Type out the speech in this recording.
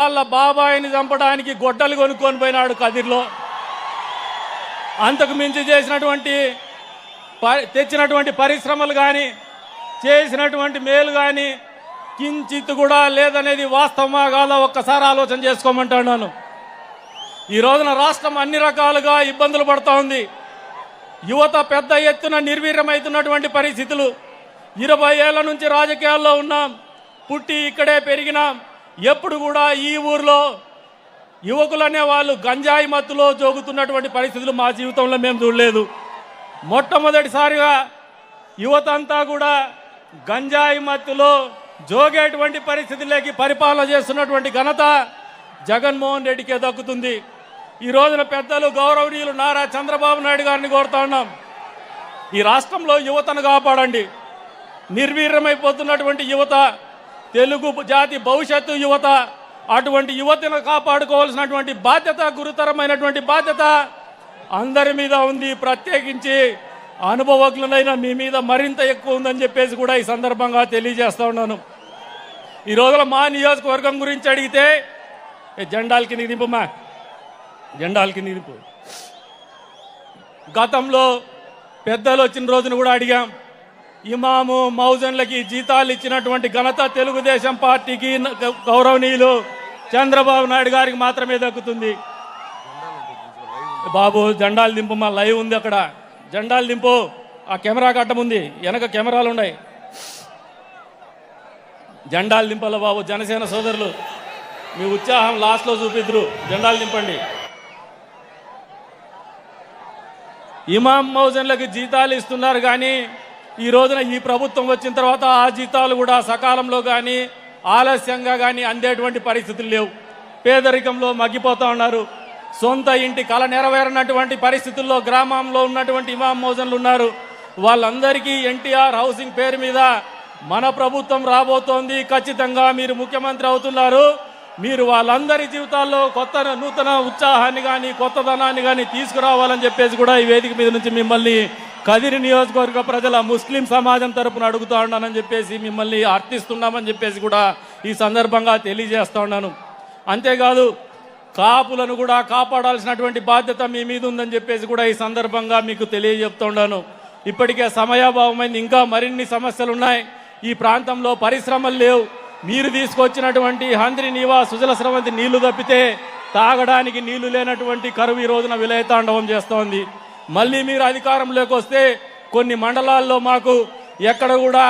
వాళ్ళ బాబాయిని చంపడానికి గొడ్డలు కొనుక్కొని పోయినాడు కదిర్లో. అంతకు మించి చేసినటువంటి తెచ్చినటువంటి పరిశ్రమలు కానీ చేసినటువంటి మేలు కానీ కించిత్ కూడా లేదనేది వాస్తవమా కాదా ఒక్కసారి ఆలోచన చేసుకోమంటున్నాను ఈ రోజున రాష్ట్రం అన్ని రకాలుగా ఇబ్బందులు పడుతూ ఉంది. యువత పెద్ద ఎత్తున నిర్వీర్యమవుతున్నటువంటి పరిస్థితులు. ఇరవై ఏళ్ళ నుంచి రాజకీయాల్లో ఉన్నాం. పుట్టి ఇక్కడే పెరిగినాం. ఎప్పుడు కూడా ఈ ఊర్లో యువకులనే వాళ్ళు గంజాయి మత్తులో జోగుతున్నటువంటి పరిస్థితులు మా జీవితంలో మేము చూడలేదు. మొట్టమొదటిసారిగా యువత అంతా కూడా గంజాయి మత్తులో జోగేటువంటి పరిస్థితుల్లోకి పరిపాలన చేస్తున్నటువంటి ఘనత జగన్మోహన్ రెడ్డికే దక్కుతుంది. ఈ రోజున పెద్దలు గౌరవనీయులు నారా చంద్రబాబు నాయుడు గారిని కోరుతా ఉన్నాం. ఈ రాష్ట్రంలో యువతను కాపాడండి. నిర్వీర్యమైపోతున్నటువంటి యువత తెలుగు జాతి భవిష్యత్తు యువత అటువంటి యువతను కాపాడుకోవాల్సినటువంటి బాధ్యత గురుతరమైనటువంటి బాధ్యత అందరి మీద ఉంది. ప్రత్యేకించి అనుభవజ్ఞులైన మీ మీద మరింత ఎక్కువ ఉందని చెప్పేసి కూడా ఈ సందర్భంగా తెలియజేస్తా ఉన్నాను. ఈ రోజున మా నియోజకవర్గం గురించి అడిగితే ఏ జెండాల కింద జెండాలకి జెండాల గతంలో పెద్దలు వచ్చిన రోజున కూడా అడిగాం. ఇమాము మౌజన్లకి జీతాలు ఇచ్చినటువంటి ఘనత తెలుగుదేశం పార్టీకి గౌరవనీయులు చంద్రబాబు నాయుడు గారికి మాత్రమే దక్కుతుంది. బాబు జెండాలు దింపు మా లైవ్ ఉంది అక్కడ. జెండాలు దింపు. ఆ కెమెరా కట్టం ఉంది. వెనక కెమెరాలు ఉన్నాయి. జెండాలు దింపాల బాబు జనసేన సోదరులు. మీ ఉత్సాహం లాస్ట్లో చూపిద్దరు. జెండాలు దింపండి. ఇమాం మౌజన్లకు జీతాలు ఇస్తున్నారు కానీ ఈ రోజున ఈ ప్రభుత్వం వచ్చిన తర్వాత ఆ జీతాలు కూడా సకాలంలో కానీ ఆలస్యంగా కానీ అందేటువంటి పరిస్థితులు లేవు. పేదరికంలో మగ్గిపోతూ ఉన్నారు. సొంత ఇంటి కళ నెరవేరినటువంటి పరిస్థితుల్లో గ్రామంలో ఉన్నటువంటి ఇమాం మోజన్లు ఉన్నారు. వాళ్ళందరికీ ఎన్టీఆర్ హౌసింగ్ పేరు మీద మన ప్రభుత్వం రాబోతోంది. ఖచ్చితంగా మీరు ముఖ్యమంత్రి అవుతున్నారు. మీరు వాళ్ళందరి జీవితాల్లో కొత్త నూతన ఉత్సాహాన్ని కానీ కొత్తదనాన్ని కానీ తీసుకురావాలని చెప్పేసి కూడా ఈ వేదిక మీద నుంచి మిమ్మల్ని కదిరి నియోజకవర్గ ప్రజల ముస్లిం సమాజం తరపున అడుగుతా ఉన్నానని చెప్పేసి మిమ్మల్ని అర్థిస్తున్నామని చెప్పేసి కూడా ఈ సందర్భంగా తెలియజేస్తా ఉన్నాను. అంతేకాదు కాపులను కూడా కాపాడాల్సినటువంటి బాధ్యత మీ మీద ఉందని చెప్పేసి కూడా ఈ సందర్భంగా మీకు తెలియజెప్తున్నాను ఇప్పటికే సమయాభావమైంది ఇంకా మరిన్ని సమస్యలు ఉన్నాయి. ఈ ప్రాంతంలో పరిశ్రమలు లేవు. మీరు తీసుకొచ్చినటువంటి హంద్రి నీవా సుజల స్రవంతి నీళ్ళు తప్పితే తాగడానికి నీళ్ళు లేనటువంటి కరువు ఈ రోజున విలయతాండవం చేస్తోంది. మళ్ళీ మీరు అధికారంలోకి వస్తే కొన్ని మండలాల్లో మాకు ఎక్కడ కూడా